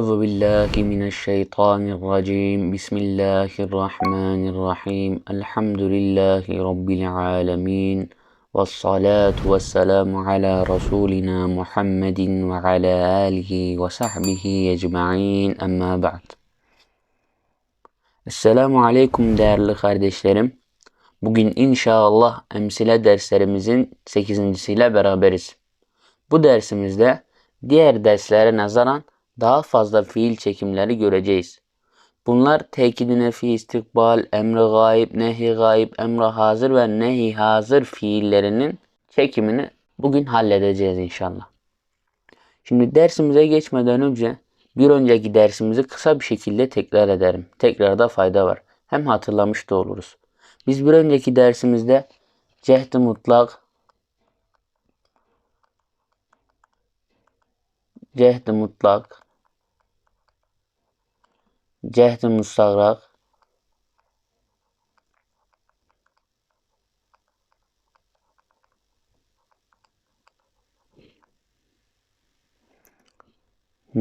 أعوذ بالله من الشيطان الرجيم بسم الله الرحمن الرحيم الحمد لله رب العالمين والصلاة والسلام على رسولنا محمد وعلى آله وصحبه أجمعين أما بعد Esselamu Aleyküm değerli kardeşlerim. Bugün inşallah emsile derslerimizin 8.siyle beraberiz. Bu dersimizde diğer derslere nazaran daha fazla fiil çekimleri göreceğiz. Bunlar tekid-i nefi, istikbal, emri gayb, nehi gayb, emri hazır ve nehi hazır fiillerinin çekimini bugün halledeceğiz inşallah. Şimdi dersimize geçmeden önce bir önceki dersimizi kısa bir şekilde tekrar ederim. Tekrarda fayda var. Hem hatırlamış da oluruz. Biz bir önceki dersimizde cehd-i mutlak, cehd-i mutlak, cehd-i mustagrak,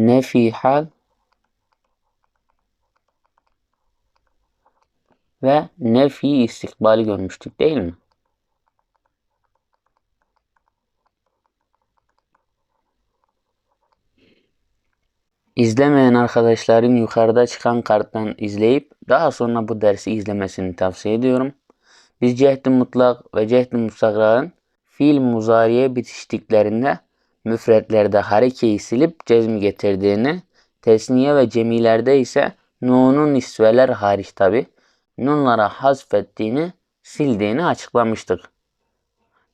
nefi hal ve nefi istikbali görmüştük değil mi? İzlemeyen arkadaşların yukarıda çıkan karttan izleyip daha sonra bu dersi izlemesini tavsiye ediyorum. Biz cehd-i mutlak ve cehd-i mustagrağın fiil muzariye bitiştiklerinde müfretlerde harekeyi silip cezmi getirdiğini, tesniye ve cemilerde ise nunun nisveler hariç tabi nunlara hasfettiğini, sildiğini açıklamıştık.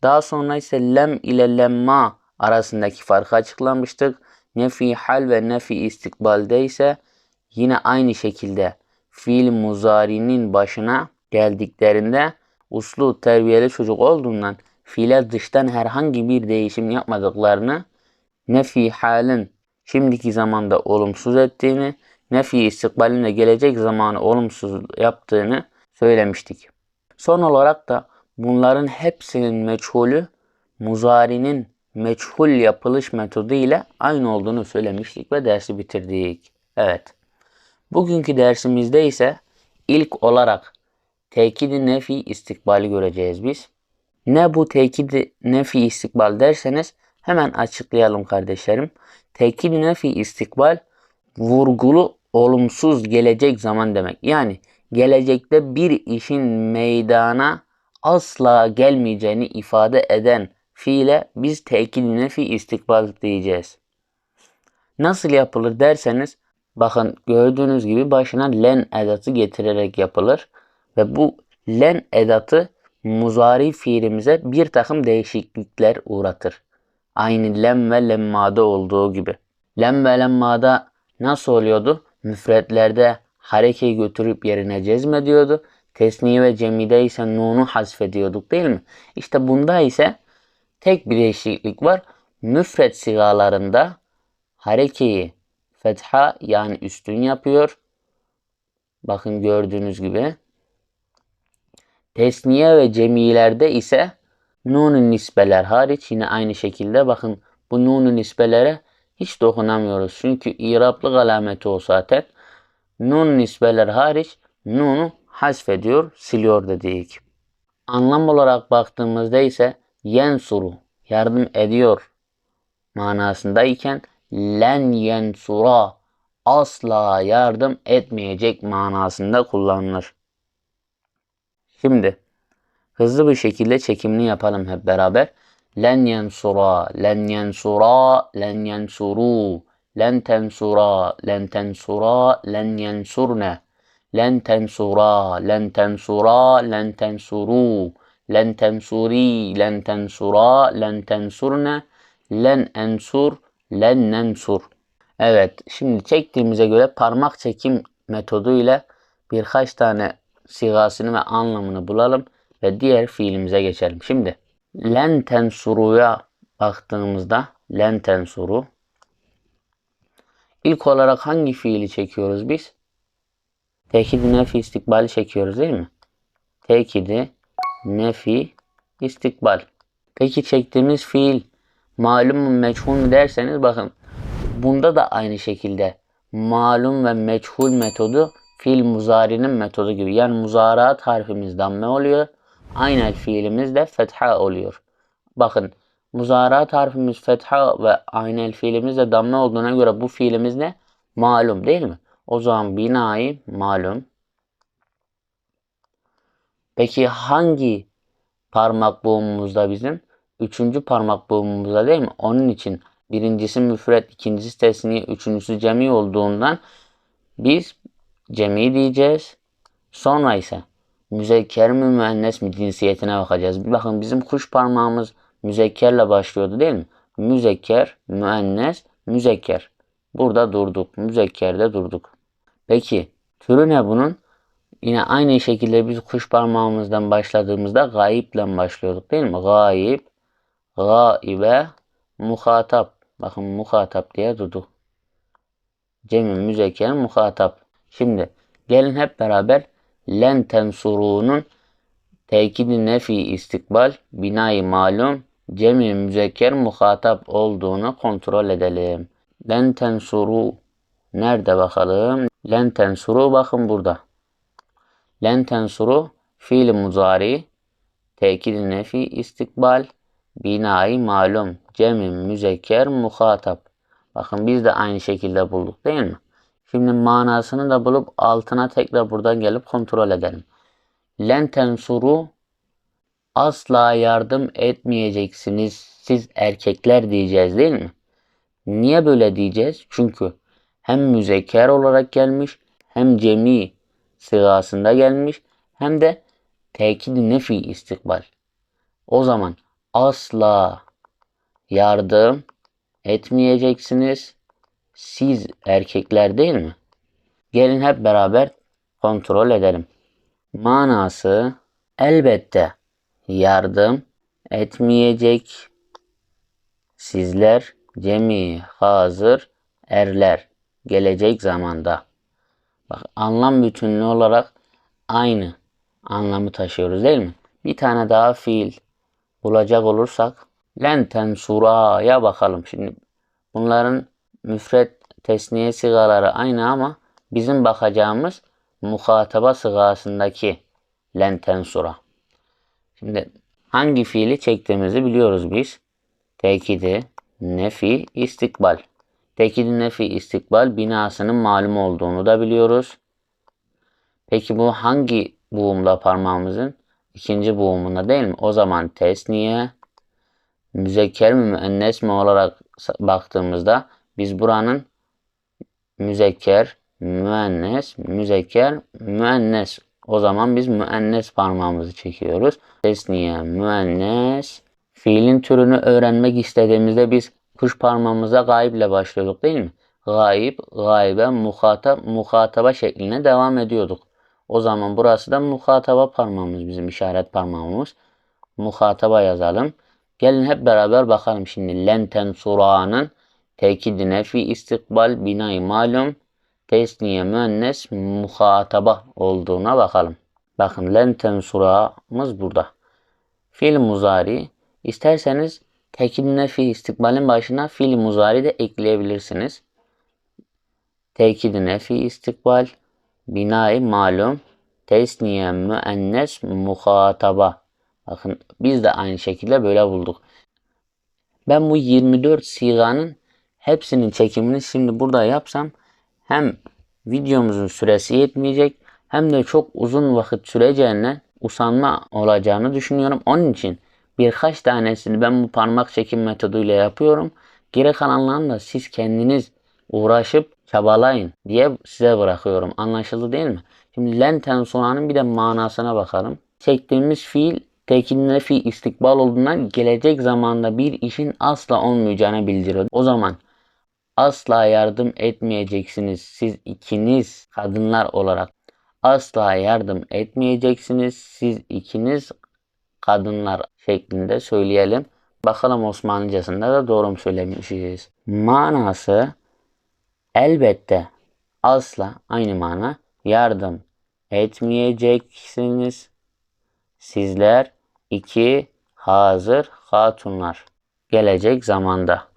Daha sonra ise lem ile lemma arasındaki farkı açıklamıştık. Nefi hal ve nefi istikbalde ise yine aynı şekilde fiil muzarinin başına geldiklerinde uslu terbiyeli çocuk olduğundan fiile dıştan herhangi bir değişim yapmadıklarını nefi halin şimdiki zamanda olumsuz ettiğini nefi istikbalinde gelecek zamanı olumsuz yaptığını söylemiştik. Son olarak da bunların hepsinin meçhulü muzarinin meçhul yapılış metodu ile aynı olduğunu söylemiştik ve dersi bitirdik. Evet. Bugünkü dersimizde ise ilk olarak tekidi nefi istikbali göreceğiz biz. Ne bu tekidi nefi istikbal derseniz hemen açıklayalım kardeşlerim. Tekidi nefi istikbal vurgulu olumsuz gelecek zaman demek. Yani gelecekte bir işin meydana asla gelmeyeceğini ifade eden fiile biz tekil nefi istikbal diyeceğiz. Nasıl yapılır derseniz bakın gördüğünüz gibi başına len edatı getirerek yapılır ve bu len edatı muzari fiilimize bir takım değişiklikler uğratır. Aynı lem ve lemmada olduğu gibi. Lem ve lemmada nasıl oluyordu? Müfretlerde harekeyi götürüp yerine cezmediyordu. Tesniye ve cemide ise nunu hasfediyorduk değil mi? İşte bunda ise tek bir değişiklik var. Müfret sigalarında harekeyi fetha yani üstün yapıyor. Bakın gördüğünüz gibi. Tesniye ve cemilerde ise nunun nisbeler hariç yine aynı şekilde bakın bu nunun nisbelere hiç dokunamıyoruz. Çünkü iraplık alameti o zaten. Nun nisbeler hariç nunu hasfediyor, siliyor dedik. Anlam olarak baktığımızda ise yensuru yardım ediyor manasındayken len yensura asla yardım etmeyecek manasında kullanılır. Şimdi hızlı bir şekilde çekimini yapalım hep beraber. Len yensura, len yensura, len yensuru, len tensura, len tensura, len yensurne, len tensura, len tensura, len tensuru, len tensuri, len tensura, len tensurne, len ensur, len nensur. Evet, şimdi çektiğimize göre parmak çekim metodu ile birkaç tane sigasını ve anlamını bulalım ve diğer fiilimize geçelim. Şimdi len tensuruya baktığımızda len tensuru ilk olarak hangi fiili çekiyoruz biz? Tekidi nefi istikbali çekiyoruz değil mi? Tekidi nefi istikbal. Peki çektiğimiz fiil malum mu meçhul mu derseniz bakın bunda da aynı şekilde malum ve meçhul metodu fiil muzari'nin metodu gibi. Yani muzaraat harfimiz damme oluyor. Aynel fiilimiz de fetha oluyor. Bakın muzaraat harfimiz fetha ve aynel fiilimiz de damme olduğuna göre bu fiilimiz ne? Malum değil mi? O zaman binayı malum. Peki hangi parmak boğumumuzda bizim? Üçüncü parmak boğumumuzda değil mi? Onun için birincisi müfret, ikincisi tesniye, üçüncüsü cemi olduğundan biz cemi diyeceğiz. Sonra ise müzekker mi müennes mi cinsiyetine bakacağız. Bakın bizim kuş parmağımız müzekkerle başlıyordu değil mi? Müzekker, müennes, müzekker. Burada durduk. Müzekkerde durduk. Peki türü ne bunun? Yine aynı şekilde biz kuş parmağımızdan başladığımızda gayiple başlıyorduk değil mi? Gayip, gaibe, muhatap. Bakın muhatap diye durduk. Cemi müzekker muhatap. Şimdi gelin hep beraber len tensurunun tekidi nefi istikbal binayı malum cemi müzekker muhatap olduğunu kontrol edelim. Len tensuru nerede bakalım? Len tensuru bakın burada. Len tensuru fiil muzari tekidi nefi istikbal binayı malum cemi müzekker muhatap. Bakın biz de aynı şekilde bulduk değil mi? Şimdi manasını da bulup altına tekrar buradan gelip kontrol edelim. Len tensuru asla yardım etmeyeceksiniz siz erkekler diyeceğiz değil mi? Niye böyle diyeceğiz? Çünkü hem müzekker olarak gelmiş hem cemi sırasında gelmiş hem de tekidi nefi istikbal. O zaman asla yardım etmeyeceksiniz siz erkekler değil mi? Gelin hep beraber kontrol edelim. Manası elbette yardım etmeyecek sizler cemi hazır erler gelecek zamanda. Bak anlam bütünlüğü olarak aynı anlamı taşıyoruz değil mi? Bir tane daha fiil bulacak olursak len tensura'ya bakalım. Şimdi bunların müfret tesniye sigaları aynı ama bizim bakacağımız muhataba sigasındaki len tensura. Şimdi hangi fiili çektiğimizi biliyoruz biz. Tekidi, nefi, istikbal. Tekidi, nefi, istikbal binasının malum olduğunu da biliyoruz. Peki bu hangi buğumda parmağımızın? ikinci buğumunda değil mi? O zaman tesniye, müzekker mi müennes mi olarak baktığımızda biz buranın müzekker, müennes, müzekker, müennes. O zaman biz müennes parmağımızı çekiyoruz. Tesniye, müennes. Fiilin türünü öğrenmek istediğimizde biz kuş parmağımıza gayb başlıyorduk değil mi? Gayb, gaybe, muhatap, muhataba şekline devam ediyorduk. O zaman burası da muhataba parmağımız bizim işaret parmağımız. Muhataba yazalım. Gelin hep beraber bakalım şimdi len tensura'nın tekidine fi istikbal binay malum tesniye müennes muhataba olduğuna bakalım. Bakın len tensura'mız burada. Fiil muzari isterseniz tekidine fi istikbalin başına fiil muzari de ekleyebilirsiniz. Tekidine fi istikbal binay malum tesniye müennes muhataba. Bakın biz de aynı şekilde böyle bulduk. Ben bu 24 siganın hepsinin çekimini şimdi burada yapsam hem videomuzun süresi yetmeyecek hem de çok uzun vakit süreceğine usanma olacağını düşünüyorum. Onun için birkaç tanesini ben bu parmak çekim metoduyla yapıyorum. Geri kalanlarını da siz kendiniz uğraşıp çabalayın diye size bırakıyorum. Anlaşıldı değil mi? Şimdi len tensunanın bir de manasına bakalım. Çektiğimiz fiil tekil fi istikbal olduğundan gelecek zamanda bir işin asla olmayacağını bildiriyor. O zaman asla yardım etmeyeceksiniz. Siz ikiniz kadınlar olarak asla yardım etmeyeceksiniz. Siz ikiniz kadınlar şeklinde söyleyelim. Bakalım Osmanlıcasında da doğru mu söylemişiz. Manası elbette asla aynı mana yardım etmeyeceksiniz. Sizler iki hazır hatunlar gelecek zamanda.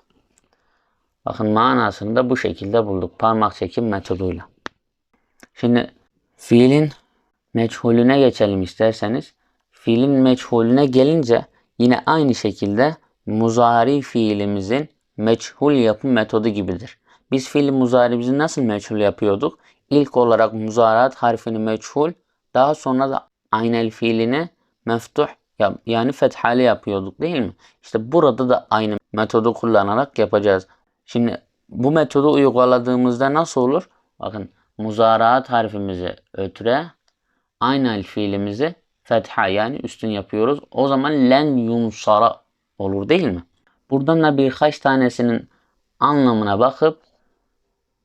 Bakın manasını da bu şekilde bulduk. Parmak çekim metoduyla. Şimdi fiilin meçhulüne geçelim isterseniz. Fiilin meçhulüne gelince yine aynı şekilde muzari fiilimizin meçhul yapım metodu gibidir. Biz fiil muzarimizi nasıl meçhul yapıyorduk? İlk olarak muzarat harfini meçhul, daha sonra da aynel fiilini meftuh yani fethali yapıyorduk değil mi? İşte burada da aynı metodu kullanarak yapacağız. Şimdi bu metodu uyguladığımızda nasıl olur? Bakın muzaraat harfimizi ötre, aynel fiilimizi fetha yani üstün yapıyoruz. O zaman len yunsara olur değil mi? Buradan da birkaç tanesinin anlamına bakıp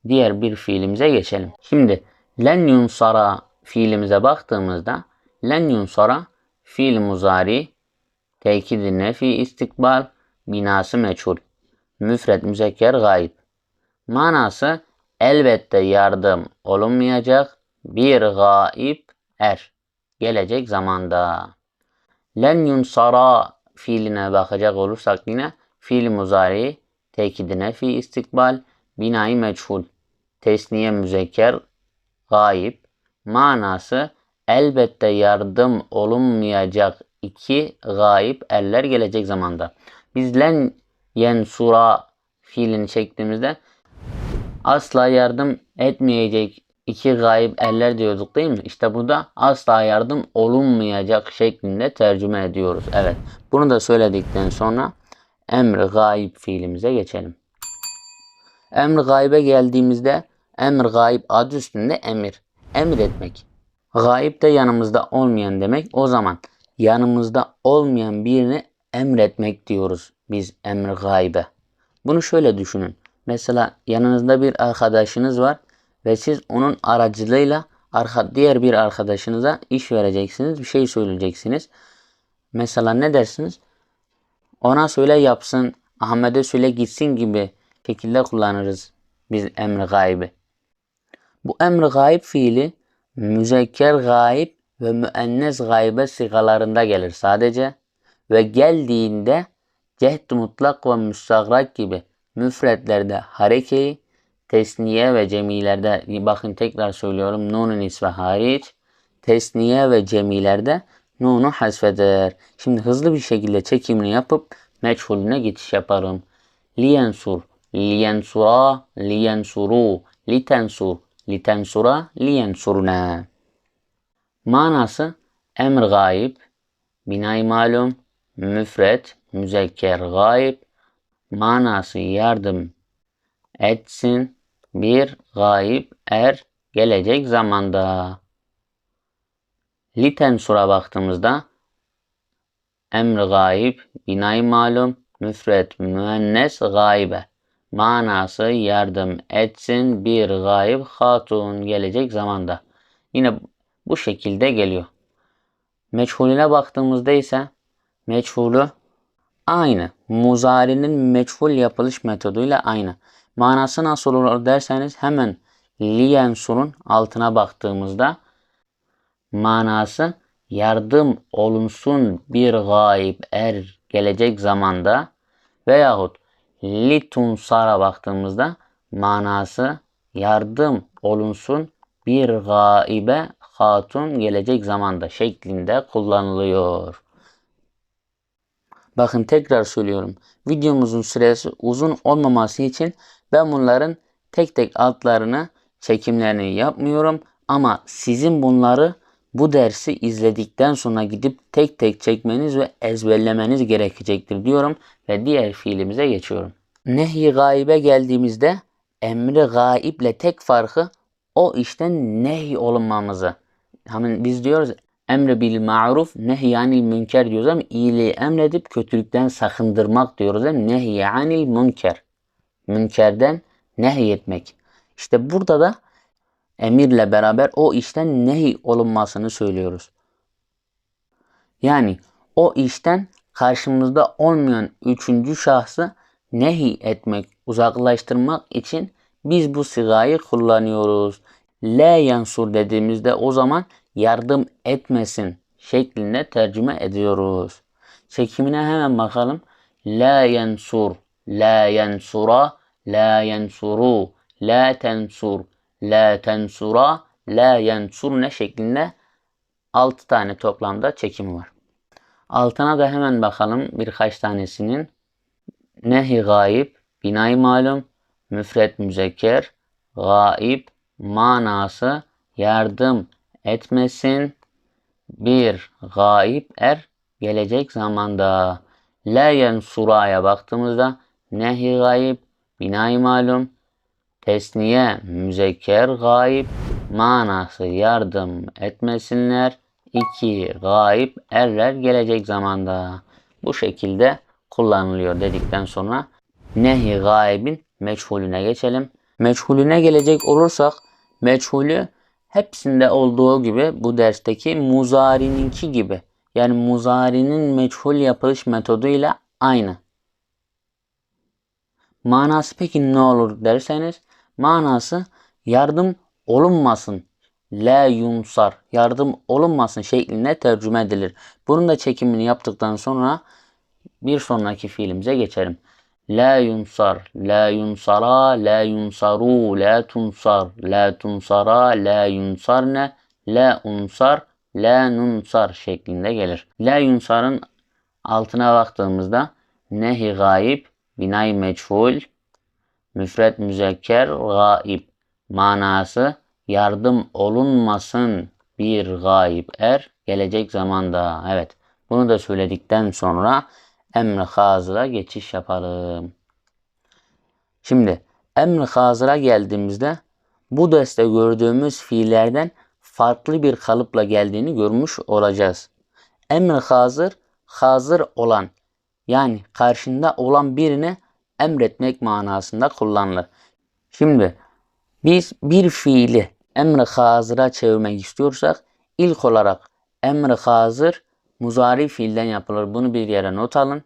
diğer bir fiilimize geçelim. Şimdi len yunsara fiilimize baktığımızda len yunsara fiil muzari tekidi nefi istikbal binası meçhul müfret müzekker gayb manası elbette yardım olunmayacak bir gaib er gelecek zamanda len yunsara fiiline bakacak olursak yine fiil muzari tekidi nefi istikbal binayı meçhul tesniye müzekker gayb manası elbette yardım olunmayacak iki gayip eller gelecek zamanda. Biz len yensura fiilini çektiğimizde asla yardım etmeyecek iki gayip eller diyorduk değil mi? İşte bu da asla yardım olunmayacak şeklinde tercüme ediyoruz. Evet. Bunu da söyledikten sonra emr gayip fiilimize geçelim. Emr gaybe geldiğimizde emr gayip adı üstünde emir. Emir etmek. Gayip de yanımızda olmayan demek. O zaman yanımızda olmayan birini emretmek diyoruz biz emir gaybe. Bunu şöyle düşünün. Mesela yanınızda bir arkadaşınız var ve siz onun aracılığıyla arka, diğer bir arkadaşınıza iş vereceksiniz, bir şey söyleyeceksiniz. Mesela ne dersiniz? Ona söyle yapsın, Ahmet'e söyle gitsin gibi şekilde kullanırız biz emri gaybi. Bu emri gayb fiili müzekker gayb ve müennes gaybe sigalarında gelir sadece ve geldiğinde cehd mutlak ve müstagrak gibi müfretlerde harekeyi, tesniye ve cemilerde bakın tekrar söylüyorum nunun ismi hariç tesniye ve cemilerde nunu hasfeder. Şimdi hızlı bir şekilde çekimini yapıp meçhulüne geçiş yaparım. Liyensur, liyensura, liyensuru, litensur, litensura liyensurna. Manası emr gayb, binay malum, müfret, müzekker gayb, manası yardım etsin bir gayb er gelecek zamanda. Litensura baktığımızda emr gayb, binay malum, müfret, müennes gaybe manası yardım etsin bir gayb hatun gelecek zamanda. Yine bu şekilde geliyor. Meçhulüne baktığımızda ise meçhulü aynı. Muzari'nin meçhul yapılış metoduyla aynı. Manası nasıl olur derseniz hemen liyensurun altına baktığımızda manası yardım olunsun bir gayb er gelecek zamanda veyahut litunsara baktığımızda manası yardım olunsun bir gaibe hatun gelecek zamanda şeklinde kullanılıyor. Bakın tekrar söylüyorum. Videomuzun süresi uzun olmaması için ben bunların tek tek altlarını çekimlerini yapmıyorum. Ama sizin bunları bu dersi izledikten sonra gidip tek tek çekmeniz ve ezberlemeniz gerekecektir diyorum ve diğer fiilimize geçiyorum. Nehi gaybe geldiğimizde emri gaible tek farkı o işten nehi olunmamızı. Hemen biz diyoruz emre bil ma'ruf nehyanil münker diyoruz ama iyiliği emredip kötülükten sakındırmak diyoruz değil mi? Nehyanil münker. Münkerden nehyetmek. İşte burada da emirle beraber o işten nehi olunmasını söylüyoruz. Yani o işten karşımızda olmayan üçüncü şahsı nehi etmek, uzaklaştırmak için biz bu sigayı kullanıyoruz. La yansur dediğimizde o zaman yardım etmesin şeklinde tercüme ediyoruz. Çekimine hemen bakalım. La yansur, la yansura, la yensuru, la tensur, la tensura, la yensurne şeklinde 6 tane toplamda çekimi var. Altına da hemen bakalım birkaç tanesinin. Nehi gayip, binay malum, müfret müzekker, gaib, manası yardım etmesin, bir gaib er gelecek zamanda. La yensura'ya baktığımızda nehi gayib, binay malum, tesniye müzekker gayib, manası yardım etmesinler. İki gayib erler gelecek zamanda. Bu şekilde kullanılıyor dedikten sonra nehi gaibin meçhulüne geçelim. Meçhulüne gelecek olursak meçhulü hepsinde olduğu gibi bu dersteki muzarininki gibi yani muzarinin meçhul yapılış metoduyla aynı. Manası peki ne olur derseniz manası yardım olunmasın. La yunsar yardım olunmasın şeklinde tercüme edilir. Bunun da çekimini yaptıktan sonra bir sonraki fiilimize geçelim. La yunsar, la yunsara, la yunsaru, la tunsar, la tunsara, la yunsarne, la unsar, la nunsar şeklinde gelir. La yunsarın altına baktığımızda nehi gayib, binay meçhul, müfret müzekker, gaib manası yardım olunmasın bir gayib er gelecek zamanda. Evet bunu da söyledikten sonra emri hazıra geçiş yapalım. Şimdi emri hazıra geldiğimizde bu derste gördüğümüz fiillerden farklı bir kalıpla geldiğini görmüş olacağız. Emri hazır, hazır olan yani karşında olan birini emretmek manasında kullanılır. Şimdi biz bir fiili emri hazıra çevirmek istiyorsak ilk olarak emri hazır muzari fiilden yapılır. Bunu bir yere not alın.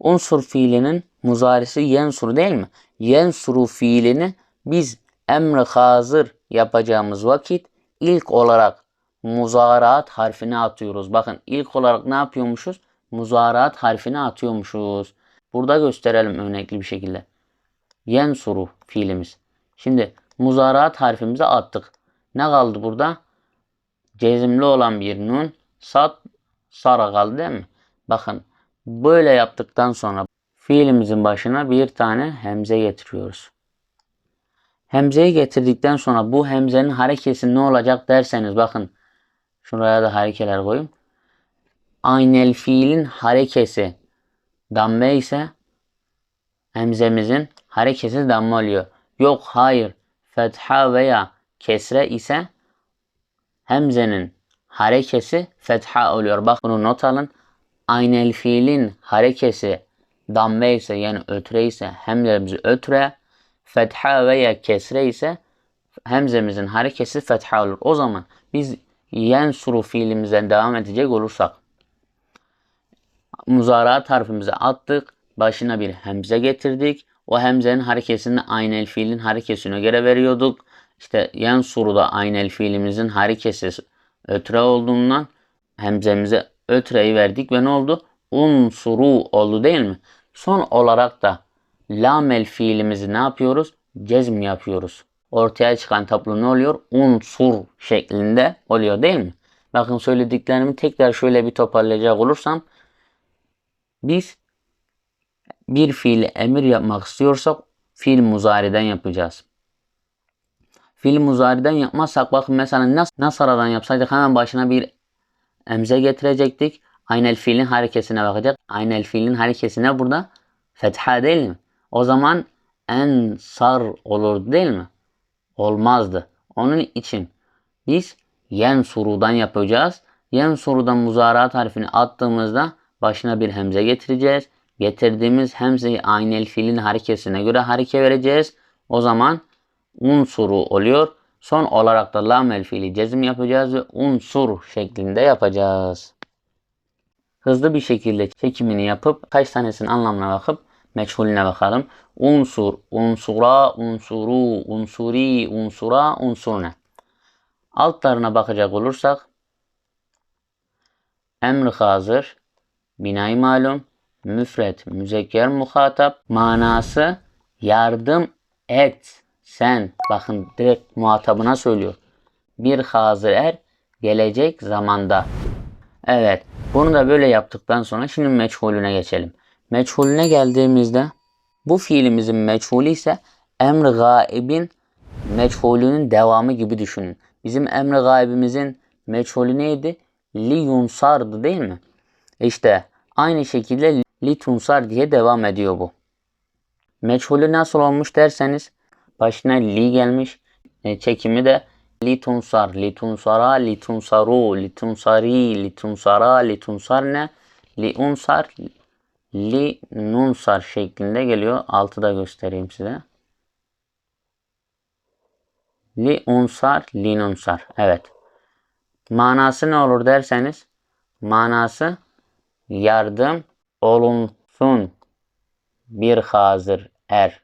Unsur fiilinin muzarisi yensur değil mi? Yensuru fiilini biz emri hazır yapacağımız vakit ilk olarak muzaraat harfini atıyoruz. Bakın ilk olarak ne yapıyormuşuz? Muzaraat harfini atıyormuşuz. Burada gösterelim örnekli bir şekilde. Yensuru fiilimiz. Şimdi muzaraat harfimizi attık. Ne kaldı burada? Cezimli olan bir nun. Sat sara kaldı değil mi? Bakın böyle yaptıktan sonra fiilimizin başına bir tane hemze getiriyoruz. Hemzeyi getirdikten sonra bu hemzenin harekesi ne olacak derseniz bakın şuraya da harekeler koyayım. Aynel fiilin harekesi damme ise hemzemizin harekesi damme oluyor. Yok hayır fetha veya kesre ise hemzenin harekesi fetha oluyor. Bak bunu not alın. Aynel fiilin harekesi damme ise yani ötre ise hemzemizi ötre, fetha veya kesre ise hemzemizin harekesi fetha olur. O zaman biz yensuru fiilimizden devam edecek olursak muzaraat harfimizi attık. Başına bir hemze getirdik. O hemzenin harekesini aynel fiilin harekesine göre veriyorduk. İşte yensuru da aynel fiilimizin harekesi ötre olduğundan hemzemize ötreyi verdik ve ne oldu? Unsuru oldu değil mi? Son olarak da lamel fiilimizi ne yapıyoruz? Cezm yapıyoruz. Ortaya çıkan tablo ne oluyor? Unsur şeklinde oluyor değil mi? Bakın söylediklerimi tekrar şöyle bir toparlayacak olursam biz bir fiili emir yapmak istiyorsak fiil muzariden yapacağız. Fiil muzariden yapmazsak bakın mesela nas nasaradan yapsaydık hemen başına bir emze getirecektik. Aynel fiilin harekesine bakacak. Aynel fiilin harekesine burada fetha değil mi? O zaman ensar olur değil mi? Olmazdı. Onun için biz yen surudan yapacağız. Yen surudan muzaraat harfini attığımızda başına bir hemze getireceğiz. Getirdiğimiz hemzeyi aynel fiilin harekesine göre hareke vereceğiz. O zaman unsuru oluyor. Son olarak da lamel fiili cezim yapacağız ve unsur şeklinde yapacağız. Hızlı bir şekilde çekimini yapıp kaç tanesinin anlamına bakıp meçhulüne bakalım. Unsur, unsura, unsuru, unsuri, unsura, unsurne. Altlarına bakacak olursak emr hazır, binay malum, müfret, müzekker muhatap manası yardım et sen. Bakın direkt muhatabına söylüyor. Bir hazır er gelecek zamanda. Evet. Bunu da böyle yaptıktan sonra şimdi meçhulüne geçelim. Meçhulüne geldiğimizde bu fiilimizin meçhulü ise emr gaibin meçhulünün devamı gibi düşünün. Bizim emr gaibimizin meçhulü neydi? Li yunsardı değil mi? İşte aynı şekilde li tunsar diye devam ediyor bu. Meçhulü nasıl olmuş derseniz başına li gelmiş. E, çekimi de li tunsar, li tunsara, li tunsaru, li tunsari, li tunsara, li tunsarne, li unsar, li nunsar şeklinde geliyor. Altı da göstereyim size. Li unsar, li nunsar. Evet. Manası ne olur derseniz manası yardım olunsun bir hazır er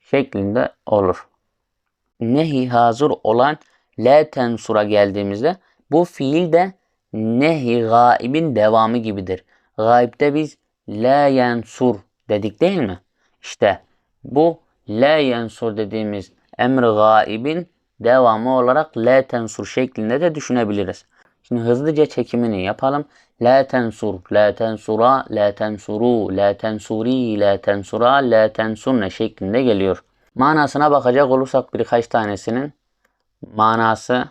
şeklinde olur. Nehi hazır olan la tensura geldiğimizde bu fiil de nehi gaibin devamı gibidir. Gaibde biz la yensur dedik değil mi? İşte bu la yensur dediğimiz emr gaibin devamı olarak la tensur şeklinde de düşünebiliriz. Şimdi hızlıca çekimini yapalım. La tensur, la tensura, la tensuru, la tensuri, la tensura, la tensurne şeklinde geliyor. Manasına bakacak olursak birkaç tanesinin manası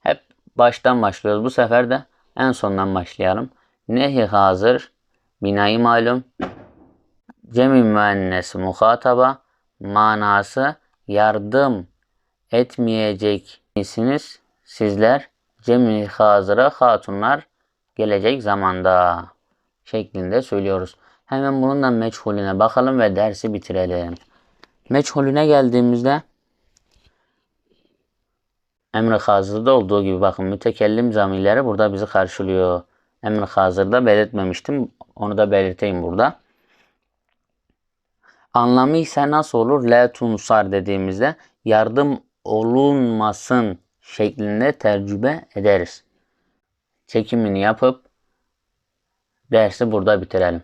hep baştan başlıyoruz. Bu sefer de en sondan başlayalım. Nehi hazır, binayı malum, cemi müennes muhataba, manası yardım etmeyecek misiniz sizler cemi hazıra hatunlar gelecek zamanda şeklinde söylüyoruz. Hemen bunun da meçhulüne bakalım ve dersi bitirelim. Meçhulüne geldiğimizde emri hazırda olduğu gibi bakın mütekellim zamirleri burada bizi karşılıyor. Emri hazırda belirtmemiştim. Onu da belirteyim burada. Anlamı ise nasıl olur? La tunsar dediğimizde yardım olunmasın şeklinde tercüme ederiz. Çekimini yapıp dersi burada bitirelim.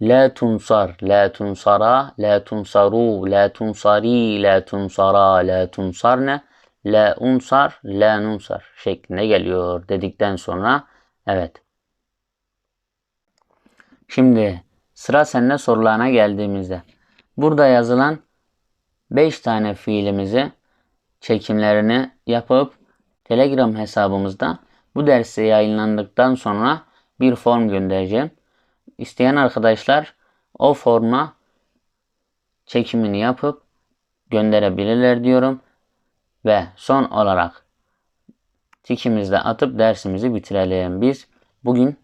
La tunsar, la tunsara, la tunsaru, la tunsari, la tunsara, la tunsarne, la unsar, la nunsar şeklinde geliyor dedikten sonra evet. Şimdi sıra seninle sorularına geldiğimizde burada yazılan 5 tane fiilimizi çekimlerini yapıp Telegram hesabımızda bu dersi yayınlandıktan sonra bir form göndereceğim. İsteyen arkadaşlar o forma çekimini yapıp gönderebilirler diyorum. Ve son olarak tikimizde atıp dersimizi bitirelim. Biz bugün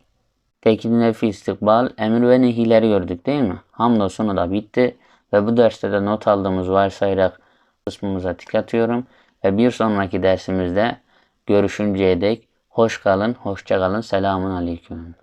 tekid nefi istikbal, emir ve nehileri gördük değil mi? Hamdolsun da bitti. Ve bu derste de not aldığımız varsayarak kısmımıza tik atıyorum. Ve bir sonraki dersimizde görüşünceye dek hoş kalın, hoşça kalın. Selamun Aleyküm.